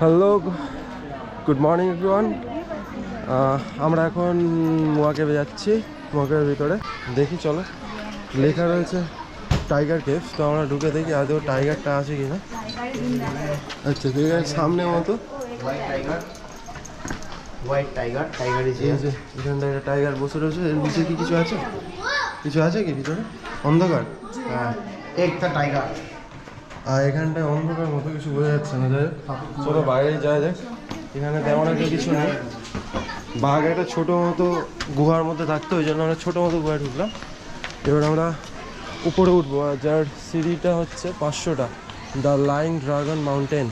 Hello good morning everyone আমরা এখন মোয়াকেবে যাচ্ছি মোয়াকেবের ভিতরে। দেখি চলো। লেখা রয়েছে টাইগার কেভ তো আমরা ঢুকে দেখি আদৌ টাইগারটা আছে কি না আচ্ছা ঠিক আছে সামনে মতো। হোয়াইট টাইগার হোয়াইট টাইগার যে এখানটা একটা টাইগার বসে রয়েছে এর নিচে কি কিছু আছে? কিছু আছে কি ভিতরে? অন্ধকার? হ্যাঁ এক था টাইগার আর এখানটায় অন্ধকার মতো কিছু বোঝা যাচ্ছে না, যাই চলো বাইরে যাওয়া যাক। এখানে তেমন একটা কিছু নেই। বাঘ একটা ছোটো মতো গুহার মধ্যে থাকতো, ওই জন্য আমরা ছোটো মতো গুহায় ঢুকলাম। এবার আমরা উপরে উঠবো যার সিঁড়িটা হচ্ছে পাঁচশোটা, দ্য লাইং ড্রাগন মাউন্টেন।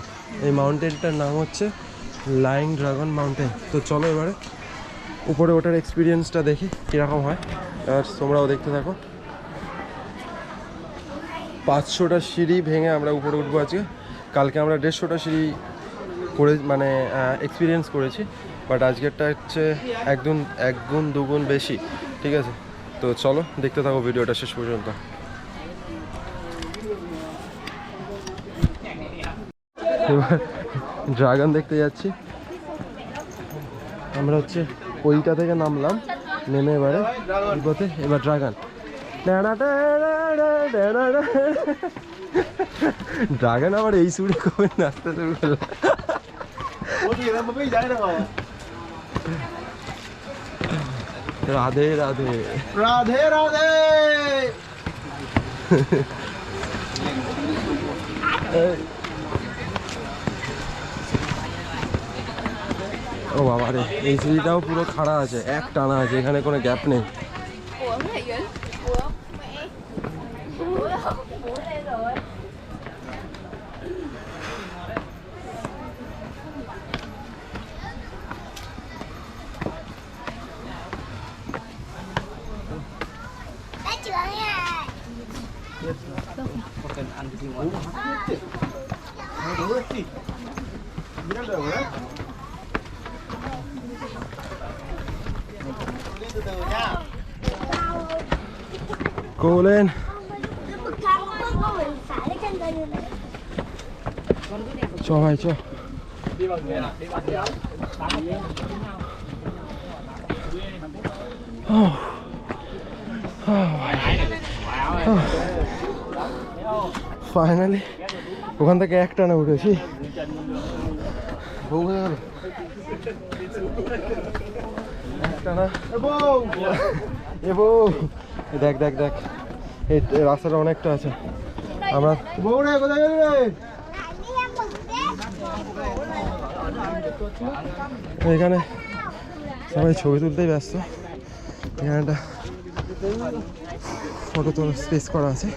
এই মাউন্টেনটার নাম হচ্ছে লাইং ড্রাগন মাউন্টেন। তো চলো এবারে উপরে ওঠার এক্সপিরিয়েন্সটা দেখি কীরকম হয়, আর তোমরাও দেখতে থাকো। পাঁচশোটা সিঁড়ি ভেঙে আমরা উপরে উঠবো আজকে। কালকে আমরা দেড়শোটা সিঁড়ি করে মানে এক্সপিরিয়েন্স করেছি। বাট আজকেরটা হচ্ছে একগুণ একগুণ, দুগুণ বেশি, ঠিক আছে? তো চলো, দেখতে থাকো ভিডিওটা শেষ পর্যন্ত। ড্রাগন দেখতে যাচ্ছি। আমরা হচ্ছে ওইটা থেকে নামলাম, নেমে এবারে এবার ড্রাগন ড্রাগন আবার এই সুরে কবে নাচতে শুরু করল। রাধে রাধে। রাধে রাধে। ও বাবা রে এই সিঁড়িটাও পুরো খাড়া আছে এক টানা আছে এখানে কোনো গ্যাপ নেই। Ủa, mẹ. Ủa, bố lên rồi. cần ăn cái gì ngon Nó đúng rồi chị Biết ăn được rồi đấy Lên từ từ nha chân tay như này cho vai cho finally ওখান থেকে একটা না উঠেছি। বউ গেল একটা না এ বউ! দেখ দেখ দেখ। এই রাস্তাটা অনেকটা আছে। আমরা এখানে সবাই ছবি তুলতেই ব্যস্ত। এখানে একটা ফটো তোলার স্পেস করা আছে।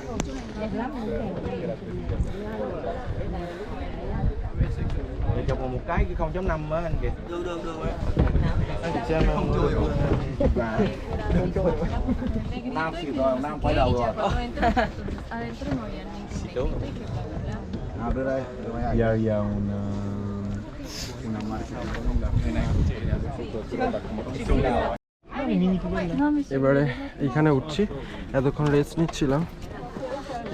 Để chụp một cái cái 0.5 á anh kìa được được được anh chị xem không chui Nam xịt rồi, Nam quay đầu rồi nào đưa đây đưa mày Giờ giờ una, marca এবারে এখানে উঠছি এতক্ষণ rest নিচ্ছিলাম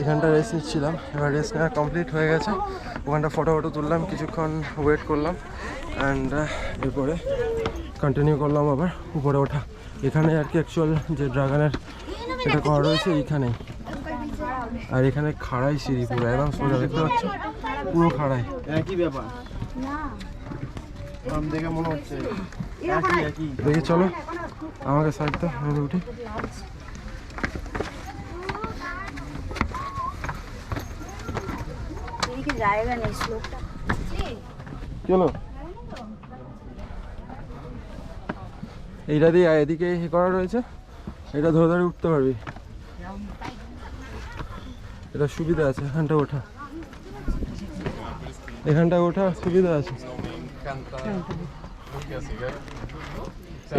এখানটা rest নিচ্ছিলাম। এবার rest নেওয়া complete হয়ে গেছে। ওখানটা ফটো ফটো তুললাম কিছুক্ষণ ওয়েট করলাম অ্যান্ড এরপরে কন্টিনিউ করলাম আবার উপরে ওঠা। এখানে আর কি অ্যাকচুয়াল যে ড্রাগনের এটা করা রয়েছে এইখানেই। আর এখানে খাড়াই সিঁড়ি পুরো একদম সোজা দেখতে পাচ্ছ? পুরো খাড়াই। একই ব্যাপার। দেখে মনে হচ্ছে দেখি চলো আমাকে সাইড তো আমি উঠি। এদিকে জায়গা নেই, শ্লোকটা। চলো। এইটা দিয়ে এদিকে করা রয়েছে। এটা ধরে ধরে উঠতে পারবি। এটা সুবিধা আছে, এখানটা ওঠা। এখানটা ওঠা সুবিধা আছে।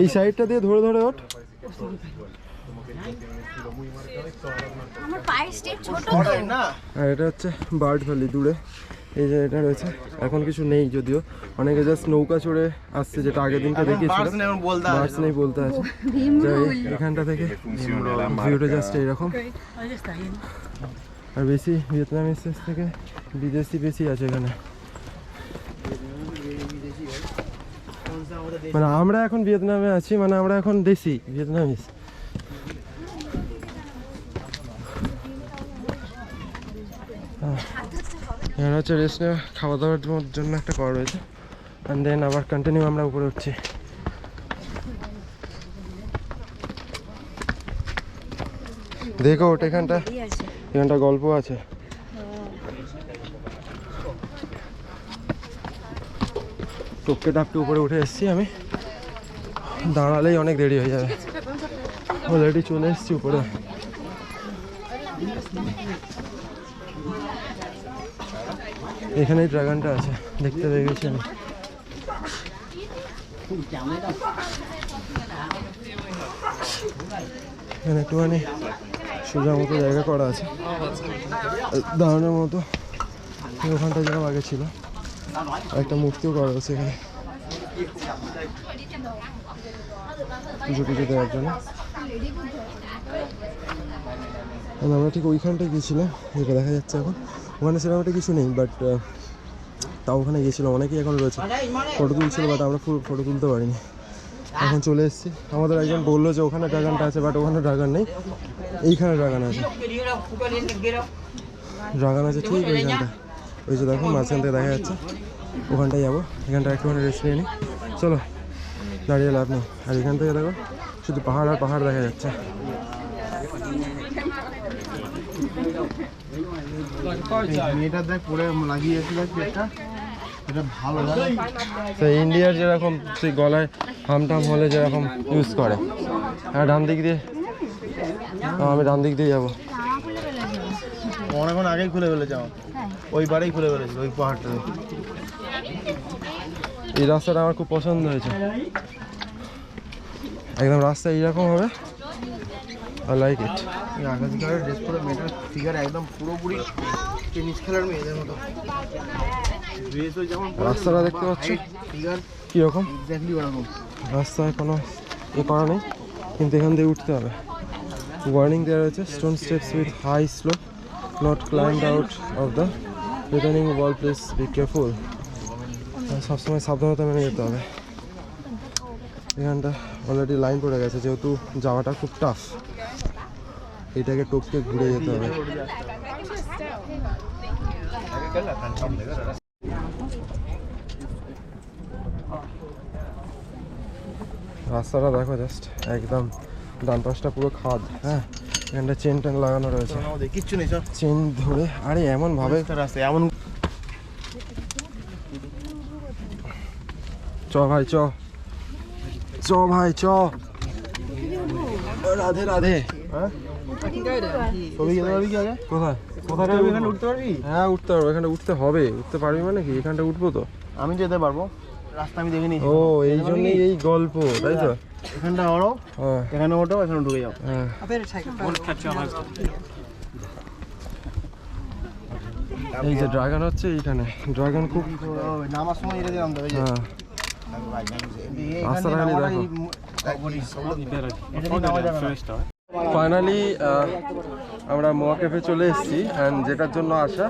এই সাইডটা দিয়ে ধরে ধরে ওঠ আমার পায়ের স্টেপ ছোট ওটাই না আর এটা হচ্ছে বার্ড ভ্যালি দূরে। এই যে এটা রয়েছে। এখন কিছু নেই যদিও। অনেকে জাস্ট নৌকা চড়ে আসছে যেটা আগের দিনকে বার্ডস দেখিয়েছিল। নেই বলতে বার্ডস নেই বলতে আছে এখানটা থেকে ভিউটা জাস্ট এইরকম। আর বেশি ভিয়েতনামিস থেকে বিদেশি বেশি আছে এখানে। মানে আমরা এখন ভিয়েতনামে আছি মানে আমরা এখন দেশি ভিয়েতনামিস। এখানে হচ্ছে রেস্ট নেওয়া খাওয়া দাওয়ার জন্য একটা কর রয়েছে। অ্যান্ড দেন আবার কন্টিনিউ আমরা উপরে উঠছি। দেখো ওটা এখানটা। এখানটা গল্প আছে। টপকে টাপকে উপরে উঠে এসেছি আমি। দাঁড়ালেই অনেক দেরি হয়ে যাবে। অলরেডি চলে এসেছি উপরে। এখানেই ড্রাগনটা আছে, দেখতে পেয়ে গেছি আমি। এখানে একটুখানি সোজা মতো জায়গা করা আছে, দাঁড়ানোর মতো। ওখানটা যেরকম আগে ছিল, একটা মূর্তিও করা আছে এখানে। পুজো পুজো দেওয়ার জন্য। আমরা ঠিক ওইখানটায় গিয়েছিলাম, যেটা দেখা যাচ্ছে এখন। ওখানে সেরকম একটা কিছু নেই বাট তাও ওখানে গিয়েছিলাম। অনেকেই এখন রয়েছে। ফটো তুলছিল বাট আমরা ফটো তুলতে পারিনি। এখন চলে এসেছি। আমাদের একজন বলল যে ওখানে ড্রাগনটা আছে বাট ওখানে ড্রাগান নেই। এইখানে ড্রাগান আছে। ড্রাগান আছে ঠিক ওইখানটা ওই যে দেখো, মাঝখান থেকে দেখা যাচ্ছে। ওখানটায় যাব। এখানটা একটুখানি রেস্ট নিয়ে নিই চলো, দাঁড়িয়ে লাভ নেই। আর এখান থেকে দেখো, শুধু পাহাড় আর পাহাড় দেখা যাচ্ছে। দেখ পরে লাগিয়েছে দেখ পেটটা। এটা ভালো ইন্ডিয়ার যেরকম সেই গলায় হামটাম হলে যেরকম ইউজ করে। আর ডান দিক দিয়ে আমি ডান দিক দিয়ে যাব। অনেকক্ষণ আগেই খুলে ফেলেছে আমার। ওই বারেই খুলে ফেলেছিল ওই পাহাড়টা। এই রাস্তাটা আমার খুব পছন্দ হয়েছে। একদম রাস্তা এইরকম হবে। আই লাইক ইট আকাশ কালারের ড্রেস পরে মেয়েটার ফিগার একদম পুরোপুরি টেনিস খেলার মেয়েদের মতো। যেমন রাস্তাটা দেখতে পাচ্ছ ফিগার কীরকম? এক্স্যাক্টলি ওরকম। রাস্তায় কোনো এ করা নেই কিন্তু এখান দিয়ে উঠতে হবে। ওয়ার্নিং দেওয়া রয়েছে stone steps with high slope not climbed out of the returning wall please be careful সবসময় সাবধানতা মেনে যেতে হবে। এখানটা অলরেডি লাইন পড়ে গেছে যেহেতু যাওয়াটা খুব টাফ এটাকে টপকে ঘুরে যেতে হবে। রাস্তাটা দেখো জাস্ট একদম ডান পাশটা পুরো খাদ হ্যাঁ? এখানটা চেন টেন লাগানো রয়েছে। কিচ্ছু নেই চেন ধরে আরে এমন ভাবে রাস্তা এমন চ ভাই চ। চ ভাই চ। রাধে রাধে। কোথায়? কোথায় এখানে উঠতে পারবি? হ্যাঁ উঠতে পারব। এখানে উঠতে হবে। উঠতে পারবি মানে কি? এখানটা উঠবো তো? আমি যেতে পারব। রাস্তা আমি দেখে নিয়েছি ও এই জন্যই এই গল্প তাই তো? এখানটা ওরও হ্যাঁ। এখানে ওঠো এখানে ঢুকে যাও। হ্যাঁ। এই যে ড্রাগন হচ্ছে এইখানে। ড্রাগন খুব নামার সময় এটা দিলাম তো হ্যাঁ। রাস্তাটা খালি দেখো। ফাইনালি আমরা মোয়া ক্যাফে চলে এসেছি অ্যান্ড যেটার জন্য আসা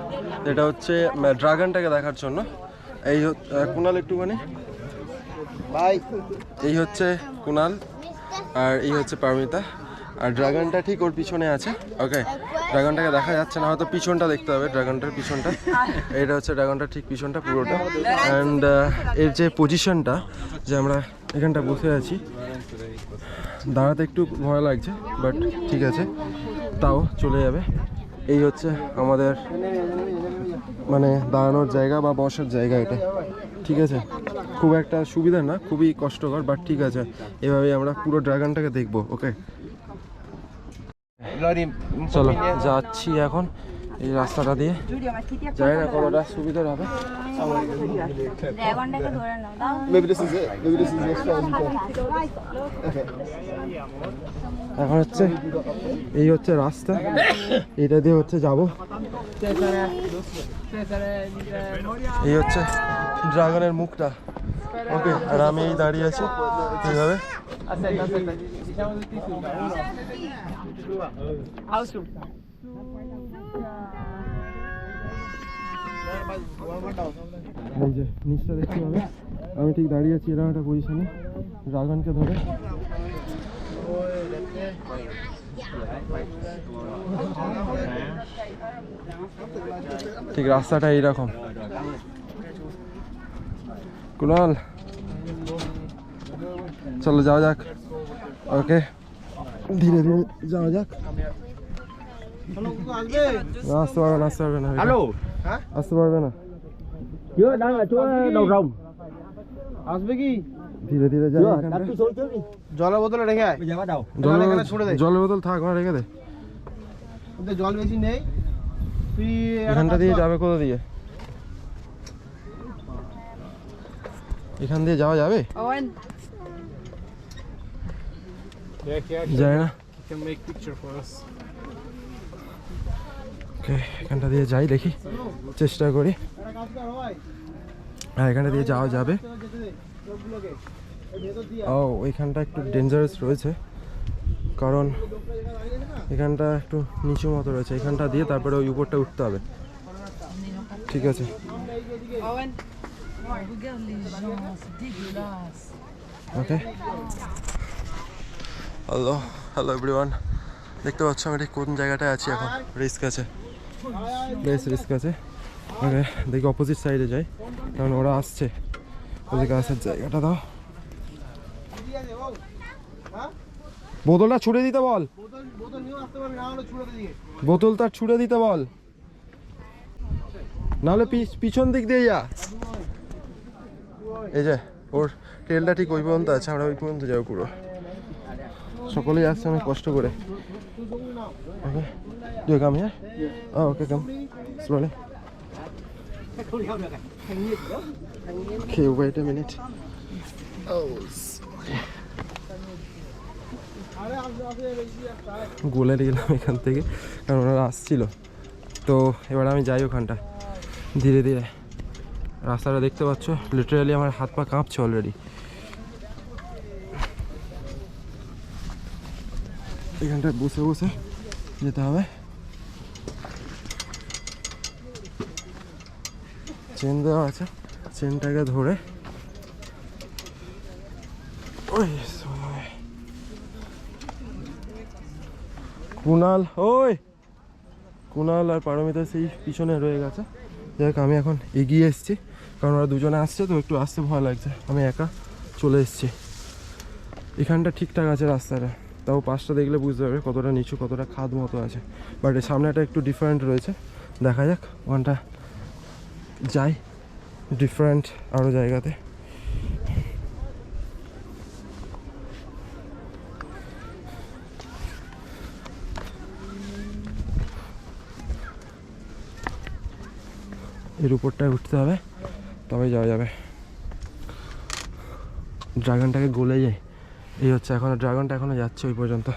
যেটা হচ্ছে ড্রাগনটাকে দেখার জন্য। এই কুনাল একটুখানি। ভাই এই হচ্ছে কুনাল আর এই হচ্ছে পারমিতা। আর ড্রাগনটা ঠিক ওর পিছনে আছে। ওকে ড্রাগনটাকে দেখা যাচ্ছে না হয়তো পিছনটা দেখতে হবে ড্রাগনটার পিছনটা। এইটা হচ্ছে ড্রাগনটার ঠিক পিছনটা পুরোটা। অ্যান্ড এর যে পজিশনটা যে আমরা এখানটা বসে আছি। দাঁড়াতে একটু ভয় লাগছে বাট ঠিক আছে তাও চলে যাবে। এই হচ্ছে আমাদের মানে দাঁড়ানোর জায়গা বা বসার জায়গা এটা। ঠিক আছে? খুব একটা সুবিধা না খুবই কষ্টকর বাট ঠিক আছে এভাবেই আমরা পুরো ড্রাগনটাকে দেখব ওকে চলো যাচ্ছি এখন। এই রাস্তাটা দিয়ে জানি না কতটা সুবিধার হবে. এখন হচ্ছে এই হচ্ছে রাস্তা। এটা দিয়ে হচ্ছে যাব। এই হচ্ছে ড্রাগনের মুখটা। ওকে আর আমি এই দাঁড়িয়ে আছি এইভাবে। এই যে নিচটা দেখতে পাবে। আমি ঠিক দাঁড়িয়ে আছি এরকম একটা পজিশনে ড্রাগনকে ধরে। ঠিক রাস্তাটা এইরকম। কুণাল চলো যাওয়া যাক। ওকে। ধীরে ধীরে যাওয়া যাক। আসতে পারবে না আসতে পারবে না। alo আসতে পারবে না। chưa đang là chỗ đầu rồng আসবে কি? ধীরে ধীরে đi জলের বোতলে রেখে আয়। bắt đầu জল এখানে ছুড়ে দে। জলের বোতল থাক ওখানে রেখে দে। ওতে জল বেশি নেই। তুই এখানটা দিয়ে যাবে কোথা দিয়ে? এখান দিয়ে যাওয়া যাবে? যায় না? ওকে, এখানটা দিয়ে যাই দেখি, চেষ্টা করি। হ্যাঁ এখানটা দিয়ে যাওয়া যাবে। ও ওইখানটা একটু ডেঞ্জারাস রয়েছে, কারণ এখানটা একটু নিচু মতো রয়েছে। এখানটা দিয়ে তারপরে ওই উপরটা উঠতে হবে। ঠিক আছে. ওকে। হ্যালো হ্যালো এভরিওয়ান দেখতে পাচ্ছ আমি ঠিক কোন জায়গাটায় আছি এখন? রিস্ক আছে। বেশ রিস্ক আছে। ওকে দেখি অপোজিট সাইডে যাই। কারণ ওরা আসছে। ওদিকে আসার জায়গাটা দাও। বোতলটা ছুড়ে দিতে বল। বোতল হলে ছুড়ে দিতে বল। নাহলে পিছ- পিছন দিক দিয়ে যা। এই যে, ওর টেলটা ঠিক ওই পর্যন্ত আছে, আমরা ওই পর্যন্ত যাব পুরো। সকলেই আসছে, অনেক কষ্ট করে। Do you come here? Oh, okay, come. Slowly. Okay, wait a minute. Oh, একটা গলে গেলাম এখান থেকে কারণ ওনারা আসছিল তো এবার আমি যাই ওখানটা ধীরে ধীরে রাস্তাটা দেখতে পাচ্ছ লিটারালি আমার হাত পা কাঁপছে অলরেডি এখানটায় বসে বসে যেতে হবে চেন দেওয়া আছে। চেনটাকে ধরে। ওই কুনাল ওই! কুনাল আর পারমিতা সেই পিছনে রয়ে গেছে। যাই আমি এখন এগিয়ে এসেছি। কারণ ওরা দুজনে আসছে, তো একটু আসতে ভয় লাগছে। আমি একা চলে এসেছি। এখানটা ঠিকঠাক আছে রাস্তাটা। তাও পাশটা দেখলে বুঝতে পারবে কতটা নিচু, কতটা খাদ মতো আছে। বাট সামনেটা একটু ডিফারেন্ট রয়েছে। দেখা যাক, ওখানটা যাই ডিফারেন্ট আরও জায়গাতে। এর উপরটায় উঠতে হবে তবে যাওয়া যাবে। ড্রাগনটাকে গলে যায়, এই হচ্ছে এখনও, ড্রাগনটা এখনও যাচ্ছে ওই পর্যন্ত।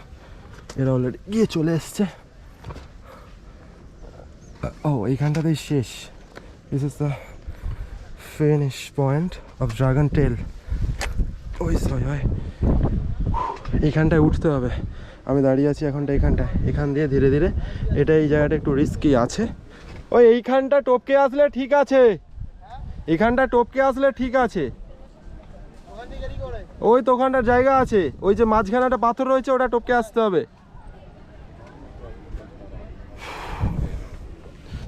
এরা অলরেডি গিয়ে চলে এসছে। ও, এইখানটাতেই শেষ। This is the finish point of Dragon Tail ওই সয় হয় এইখানটায় উঠতে হবে। আমি দাঁড়িয়ে আছি এখনটা এখানটায় এখান দিয়ে ধীরে ধীরে এটা এই জায়গাটা একটু রিস্কি আছে। ওই এইখানটা টপকে আসলে ঠিক আছে। এইখানটা টপকে আসলে ঠিক আছে। ওই তো ওখানটার জায়গা আছে। ওই যে মাঝখানে একটা পাথর রয়েছে, ওটা টপকে আসতে হবে।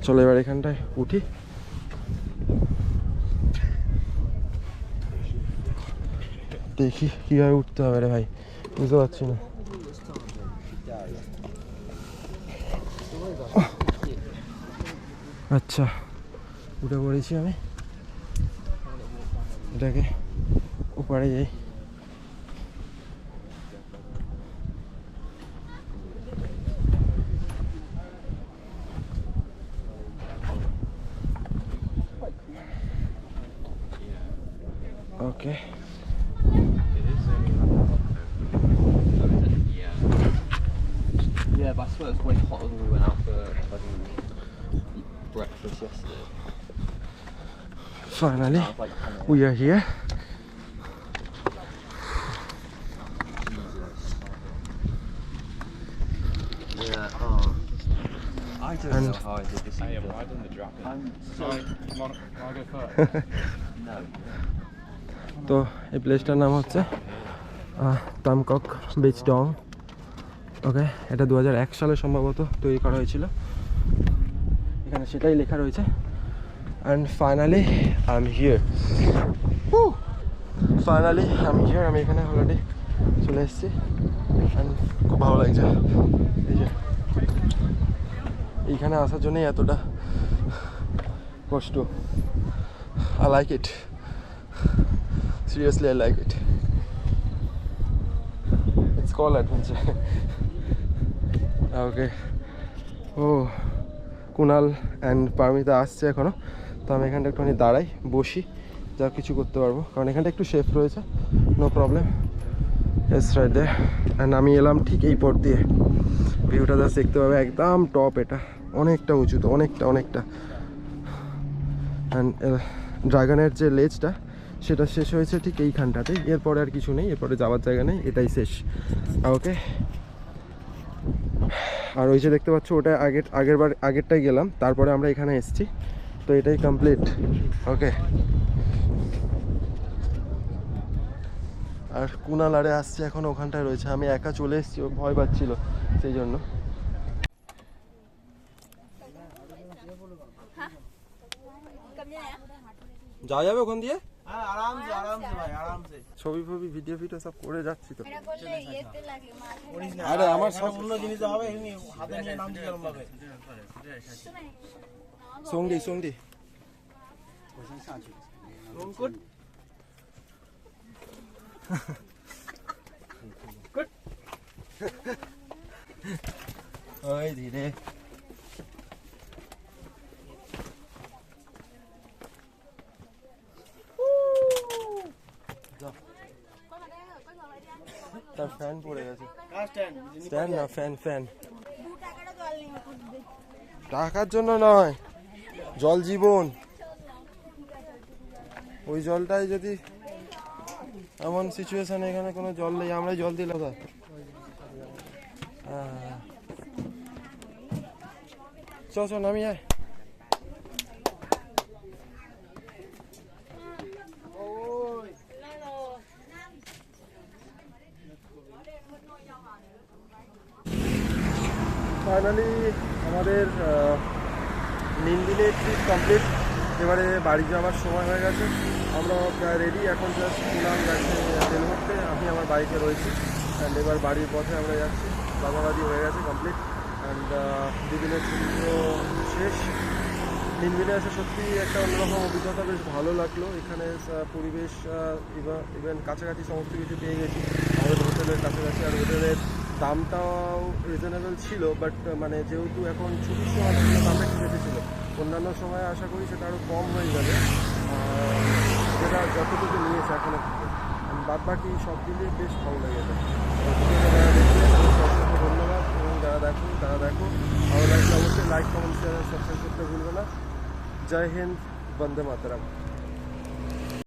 চলো এবার এখানটায় উঠি। দেখি কীভাবে উঠতে হবে রে ভাই? বুঝতে পারছি না। আচ্ছা উঠে পড়েছি আমি। এটাকে ওপারে যাই। ওকে swear it was way hotter when we went out for fucking breakfast yesterday. Finally I was like, oh, we are here yeah, oh. I don't And- know how I did this. Hey, either. I'm riding the drop in. I'm so Come on, I'll go first. no. তো এই প্লেসটার নাম হচ্ছে আহ, তামকক beach Dong ওকে এটা দু হাজার এক সালে সম্ভবত তৈরি করা হয়েছিল। এখানে সেটাই লেখা রয়েছে। And finally I am here finally আমি হিয়ার আমি এখানে অলরেডি চলে এসেছি। অ্যান্ড খুব ভালো লাগছে। এই যে, এইখানে আসার জন্যই এতটা কষ্ট। I like it seriously I like it it's call adventure okay O, Kunal and Paromita আসছে এখনও তো আমি এখানটা একটুখানি দাঁড়াই, বসি, যা কিছু করতে পারব। কারণ এখানটা একটু সেফ রয়েছে no problem as right they and আমি এলাম ঠিক এই পর দিয়ে। ভিউটা জাস্ট দেখতে পাবে, একদম টপ এটা। অনেকটা উঁচুতে অনেকটা অনেকটা। অ্যান্ড ড্রাগনের যে লেজটা সেটা শেষ হয়েছে ঠিক এইখানটাতে এরপরে আর কিছু নেই, এরপরে যাওয়ার জায়গা নেই, এটাই শেষ। ওকে আর ওই যে দেখতে পাচ্ছ ওটা আগের আগের বার আগেরটাই গেলাম। তারপরে আমরা এখানে এসেছি। তো এটাই কমপ্লিট ওকে আর কুনাল আরে আসছে এখন ওখানটায় রয়েছে। আমি একা চলে এসেছি ও ভয় পাচ্ছিল সেই জন্য। á যাওয়া যাবে ওখান দিয়ে? হ্যাঁ আরামসে আরামসে ভাই আরামসে। ছবি ফবি ভিডিও ফিডিও সব করে যাচ্ছি তো। আরে আমার সব অন্য জিনিস হবে এমনি হাতে নিয়ে নামছি এরকম ভাবে সঙ্গি সঙ্গি। রঙ্কুট ওই ধীরে তার ফ্যান পড়ে গেছে না ফ্যান ফ্যান টাকার জন্য নয়, জল জীবন। ওই জলটাই যদি এমন সিচুয়েশন এখানে কোনো জল নেই, আমরাই জল দিলাম চ চ নামি আয় ফাইনালি আমাদের আহ, তিন দিনের ট্রিপ কমপ্লিট এবারে বাড়ি যাওয়ার সময় হয়ে গেছে। আমরা রেডি এখন জাস্ট যাচ্ছে তেল ভরতে। আমি আমার বাইকে রয়েছি। অ্যান্ড এবার বাড়ির পথে আমরা যাচ্ছি। বাবাবাদি হয়ে গেছে কমপ্লিট অ্যান্ড দুদিনের ছুটিও শেষ। তিন দিনে এসে সত্যি একটা অন্যরকম অভিজ্ঞতা বেশ ভালো লাগল। এখানে পরিবেশ ইভেন কাছাকাছি সমস্ত কিছু পেয়ে গেছি। আমাদের হোটেলের কাছাকাছি আর হোটেলের দামটাও রিজনেবল ছিল বাট মানে যেহেতু এখন ছুটির সময় ছিল, দামটা একটু বেশি ছিল। অন্যান্য সময় আশা করি সেটা আরও কম হয়ে যাবে। যেটা যতটুকু নিয়েছে এখনও বাদ বাকি সব দিলে বেশ ভালো লেগেছে। ধন্যবাদ, এবং যারা দেখো তারা দেখো। ভালো লাগলে অবশ্যই লাইক কমেন্ট শেয়ার সাবস্ক্রাইব করতে ভুলবে না। জয় হিন্দ, বন্দে মাতারাম।